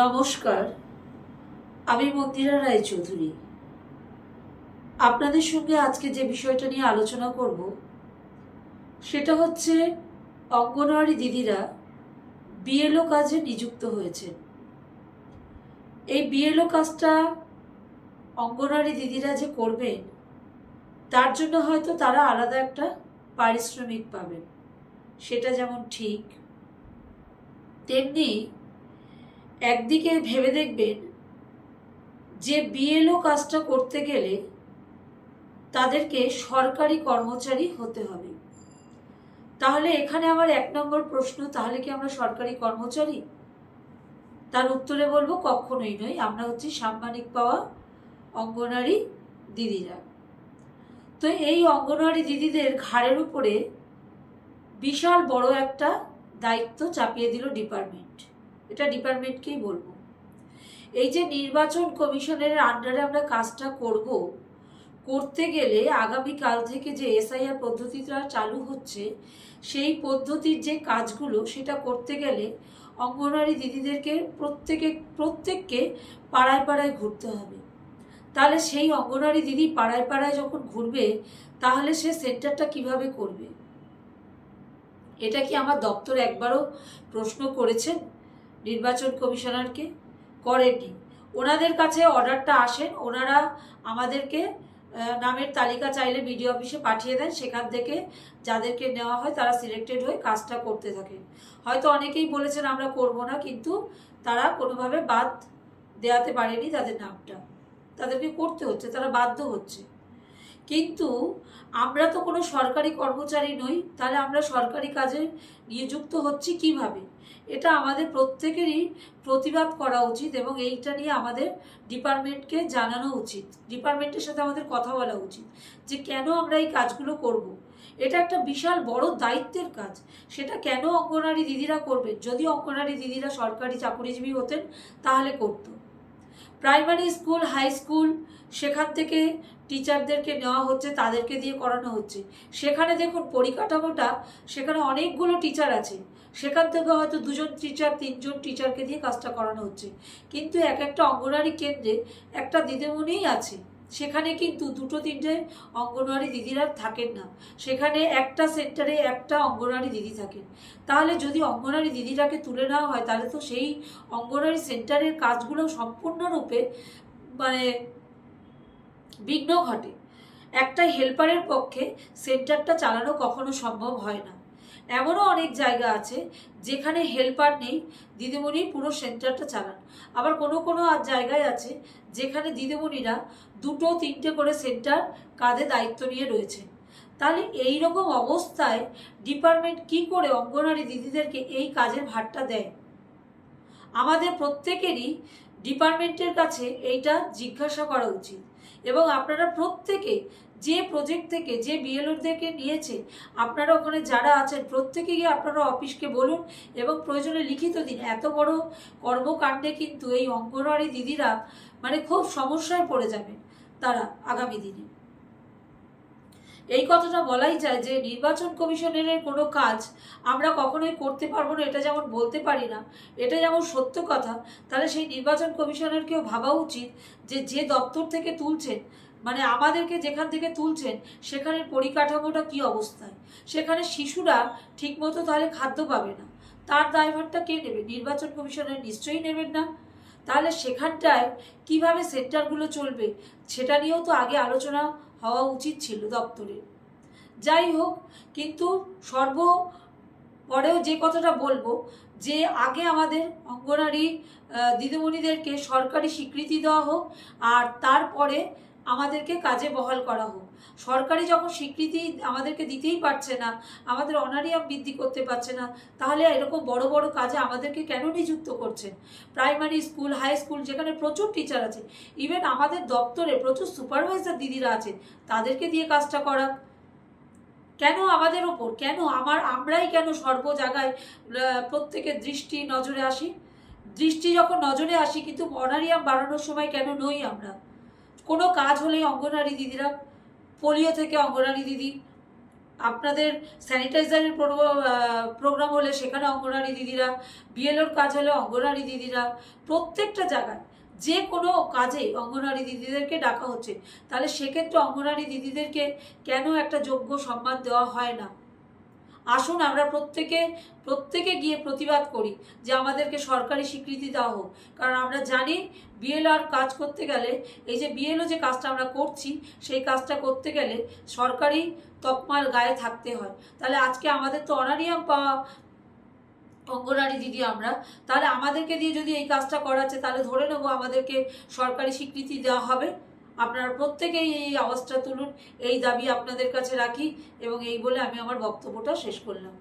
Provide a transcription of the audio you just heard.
নমস্কার, আমি মন্দিরা রায়চৌধুরী। আপনাদের সঙ্গে আজকে যে বিষয়টা নিয়ে আলোচনা করব, সেটা হচ্ছে অঙ্গনওয়াড়ি দিদিরা বিএলও কাজে নিযুক্ত হয়েছেন। এই বিএলও কাজটা অঙ্গনওয়াড়ি দিদিরা যে করবেন, তার জন্য হয়তো তারা আলাদা একটা পারিশ্রমিক পাবেন। সেটা যেমন ঠিক, তেমনি একদিকে ভেবে দেখবেন যে বিএলও কাজটা করতে গেলে তাদেরকে সরকারি কর্মচারী হতে হবে। তাহলে এখানে আমার এক নম্বর প্রশ্ন, তাহলে কি আমরা সরকারি কর্মচারী? তার উত্তরে বলব, কখনোই নয়। আমরা হচ্ছি সাম্মানিক পাওয়া অঙ্গনারী দিদিরা। তো এই অঙ্গনওয়াড়ি দিদিদের ঘাড়ের উপরে বিশাল বড় একটা দায়িত্ব চাপিয়ে দিল ডিপার্টমেন্ট। এটা ডিপার্টমেন্টকেই বলব। এই যে নির্বাচন কমিশনের আন্ডারে আমরা কাজটা করব, করতে গেলে আগামীকাল থেকে যে এসআইআর পদ্ধতিটা চালু হচ্ছে, সেই পদ্ধতির যে কাজগুলো, সেটা করতে গেলে অঙ্গনওয়াড়ি দিদিদেরকে প্রত্যেকে, প্রত্যেককে পাড়ায় পাড়ায় ঘুরতে হবে। তাহলে সেই অঙ্গনওয়াড়ি দিদি পাড়ায় পাড়ায় যখন ঘুরবে, তাহলে সে সেন্টারটা কীভাবে করবে? এটা কি আমার দপ্তর একবারও প্রশ্ন করেছেন? নির্বাচন কমিশনারকে করেননি। ওনাদের কাছে অর্ডারটা আসেন, ওনারা আমাদেরকে নামের তালিকা চাইলে বিডিও অফিসে পাঠিয়ে দেন, সেখান থেকে যাদেরকে নেওয়া হয় তারা সিলেক্টেড হয়ে কাজটা করতে থাকেন। হয়তো অনেকেই বলেছেন আমরা করব না, কিন্তু তারা কোনোভাবে বাদ দেওয়াতে পারেনি তাদের নামটা। তাদেরকে করতে হচ্ছে, তারা বাধ্য হচ্ছে। কিন্তু আমরা তো কোনো সরকারি কর্মচারী নই, তাহলে আমরা সরকারি কাজে নিযুক্ত হচ্ছি কীভাবে? এটা আমাদের প্রত্যেকেরই প্রতিবাদ করা উচিত এবং এইটা নিয়ে আমাদের ডিপার্টমেন্টকে জানানো উচিত। ডিপার্টমেন্টের সাথে আমাদের কথা বলা উচিত যে কেন আমরা এই কাজগুলো করব। এটা একটা বিশাল বড় দায়িত্বের কাজ। সেটা কেন অঙ্গনারী দিদিরা করবেন? যদি অঙ্গনারী দিদিরা সরকারি চাকরিজীবী হতেন, তাহলে করতো। প্রাইমারি স্কুল, হাই স্কুল, সেখান থেকে টিচারদেরকে নেওয়া হচ্ছে, তাদেরকে দিয়ে করানো হচ্ছে। সেখানে দেখুন, পরিকাঠামোটা, সেখানে অনেকগুলো টিচার আছে। সেখান থেকে হয়তো দুজন টিচার তিনজন টিচারকে দিয়ে কাজটা করানো হচ্ছে। কিন্তু এক একটা অঙ্গনওয়াড়ি কেন্দ্রে একটা দিদিমণিই আছে। সেখানে কিন্তু দুটো তিনটে অঙ্গনওয়াড়ি দিদিরা থাকেন না। সেখানে একটা সেন্টারে একটা অঙ্গনওয়াড়ি দিদি থাকেন তাহলে যদি অঙ্গনওয়াড়ি দিদিটাকে তুলে নেওয়া হয়, তাহলে তো সেই অঙ্গনওয়াড়ি সেন্টারের কাজগুলো সম্পূর্ণরূপে মানে বিঘ্ন ঘটে। একটা হেল্পারের পক্ষে সেন্টারটা চালানো কখনো সম্ভব হয় না। এমনও অনেক জায়গা আছে যেখানে হেল্পার নেই, দিদিমণি পুরো সেন্টারটা চালান। আবার কোনো কোনো আর জায়গায় আছে যেখানে দিদিমণিরা দুটো, তিনটে করে সেন্টার কাঁধে দায়িত্ব নিয়ে রয়েছে। তাহলে এই রকম অবস্থায় ডিপার্টমেন্ট কি করে অঙ্গনওয়াড়ি দিদিদেরকে এই কাজের ভারটা দেয়? আমাদের প্রত্যেকেরই ডিপার্টমেন্টের কাছে এইটা জিজ্ঞাসা করা উচিত। এবং আপনারা প্রত্যেকে যে প্রজেক্ট থেকে, যে বিএলওদেরকে নিয়েছে, আপনারা ওখানে যারা আছেন, প্রত্যেকে গিয়ে আপনারা অফিসকে বলুন এবং প্রয়োজনে লিখিত দিন। এত বড় কর্মকাণ্ডে কিন্তু এই অঙ্গনওয়াড়ি দিদিরা মানে খুব সমস্যায় পড়ে যাবেন তারা আগামী দিনে। এই কথাটা বলাই যায় যে নির্বাচন কমিশনের কোনো কাজ আমরা কখনোই করতে পারব না, এটা যেমন বলতে পারি না, এটা যেমন সত্য কথা, তাহলে সেই নির্বাচন কমিশনারকেও ভাবা উচিত যে যে দপ্তর থেকে তুলছেন মানে আমাদেরকে যেখান থেকে তুলছেন, সেখানের পরিকাঠামোটা কি অবস্থায়? সেখানে শিশুরা ঠিকমতো তাহলে খাদ্য পাবে না, তার দায়ভারটা কে নেবে? নির্বাচন কমিশনার নিশ্চয়ই নেবেন না। তাহলে সেখানটায় কীভাবে সেন্টারগুলো চলবে, সেটা নিয়েও তো আগে আলোচনা হওয়া উচিত ছিল দপ্তরে। যাই হোক, কিন্তু সর্ব পরেও যে কথাটা বলব, যে আগে আমাদের অঙ্গনারী দিদিমণিদেরকে সরকারি স্বীকৃতি দেওয়া হোক, আর তারপরে আমাদেরকে কাজে বহাল করা হোক। সরকারি যখন স্বীকৃতি আমাদেরকে দিতেই পারছে না, আমাদের অনারিয়াম বৃদ্ধি করতে পারছে না, তাহলে এরকম বড় বড় কাজে আমাদেরকে কেন নিযুক্ত করছেন প্রাইমারি স্কুল হাই স্কুল যেখানে প্রচুর টিচার আছে ইভেন আমাদের দপ্তরে প্রচুর সুপারভাইজার দিদিরা আছেন তাদেরকে দিয়ে কাজটা করা। কেন আমাদের ওপর? কেন আমার, আমরাই কেন সর্ব জায়গায় প্রত্যেকের দৃষ্টি নজরে আসি? দৃষ্টি যখন নজরে আসি, কিন্তু অনারিয়াম বাড়ানোর সময় কেন নই আমরা? কোনো কাজ হলেই অঙ্গনারী দিদিরা, পোলিও থেকে অঙ্গনারী দিদি, আপনাদের স্যানিটাইজারের প্রোগ্রাম হলে সেখানে অঙ্গনারী দিদিরা, বিএলওর কাজ হলে অঙ্গনারী দিদিরা, প্রত্যেকটা জায়গায় যে কোনো কাজে অঙ্গনারী দিদিদেরকে ডাকা হচ্ছে। তাহলে সেক্ষেত্রে অঙ্গনারী দিদিদেরকে কেন একটা যোগ্য সম্মান দেওয়া হয় না? আসুন আমরা প্রত্যেকে প্রত্যেকে গিয়ে প্রতিবাদ করি যে আমাদেরকে সরকারি স্বীকৃতি দেওয়া হোক। কারণ আমরা জানি বিএলআর কাজ করতে গেলে, এই যে বিএলও যে কাজটা আমরা করছি, সেই কাজটা করতে গেলে সরকারি তকমার গায়ে থাকতে হয়। তাহলে আজকে আমাদের তো অনারিয়াম পাওয়া অঙ্গনারী দিদি আমরা, তাহলে আমাদেরকে দিয়ে যদি এই কাজটা করাচ্ছে, তাহলে ধরে নেব আমাদেরকে সরকারি স্বীকৃতি দেওয়া হবে। আপনারা প্রত্যেকেই এই আওয়াজটা তুলুন, এই দাবি আপনাদের কাছে রাখি এবং এই বলে আমি আমার বক্তব্যটা শেষ করলাম।